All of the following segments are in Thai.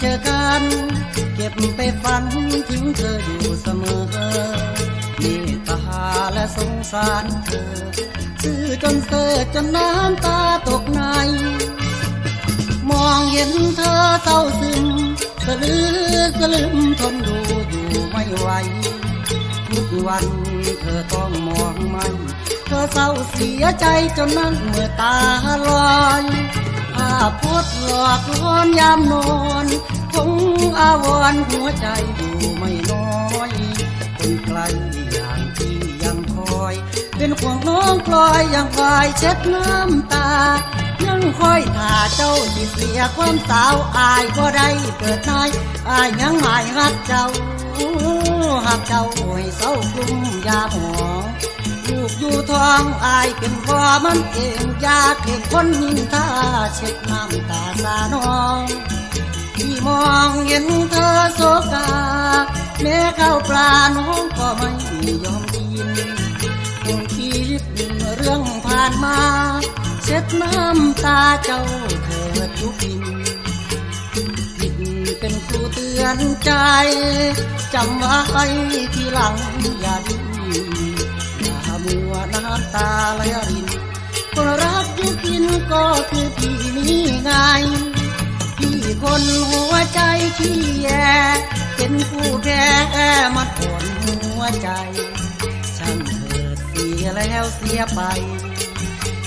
เจอกัน เก็บไปฝันถึงเธออยู่เสมอเมตตาและสงสารเธอ ซื่อจนเกิดจนน้ำตาตกใน มองเห็นเธอเศร้าซึมสะลือสะลืมทนดูอยู่ไม่ไหวทุกวันเธอต้องมองมันเธอเศร้าเสียใจจนนั่งเมื่อตาลอยภาพพดหลอกลวนยามนอน อาวรหัวใจอยู่ไม่น้อยคนไกลอย่างที่ยังคอย เป็นห่วงน้องกลอยอย่างคอยเช็ดน้ำตายังคอยท่าเจ้าที่เสียความสาวอายก็ได้เกิดนายอายยังหมายรักเจ้าหักเจ้าให้เศร้ากลุ่มยาหมองลูกอยู่ท้องอายเป็นพ่อมันเองยากเห็นคนนินทาเช็ดน้ำตาสาน้อง ที่มองเห็นเธอโศกา แม่ข้าวปลาน้องก็ไม่ยอมกินคงคิดเรื่องผ่านมา เช็ดน้ำตาเจ้าเถิดทุกทินผิดเป็นครูเตือนใจจำไว้ที่หลังอย่าดิ้นอย่ามัวน้ำตาไหลรินคนรักอยู่กินก็คือพี่นี่ไง คนหัวใจขี้แย่เป็นผู้แพ้มัดปวดหัวใจ ช่างเถิดเสียแล้วเสียไป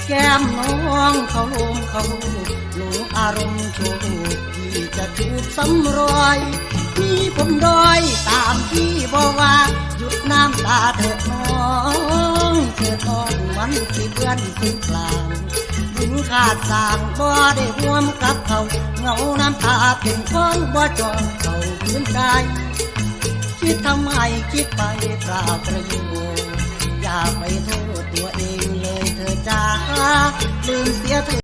แก้มน้องเขาลมเขาหลงอารมณ์โชว์ที่จะถูกซ้ำรอย มีผมดอยตามที่บอกว่า หยุดน้ำตาเถิดน้องเถิดน้อง วันสิเพื่อนสิ้นกลางบุญขาดสางบ่ได้ร่วมกับเขาเงาน้ำตาเป็นของบ่จองเขาพื้นใจคิดทำไมคิดไปเปล่าประโยชน์อย่าไปโทษตัวเองเลยเธอจ้าลืมเสียเธอ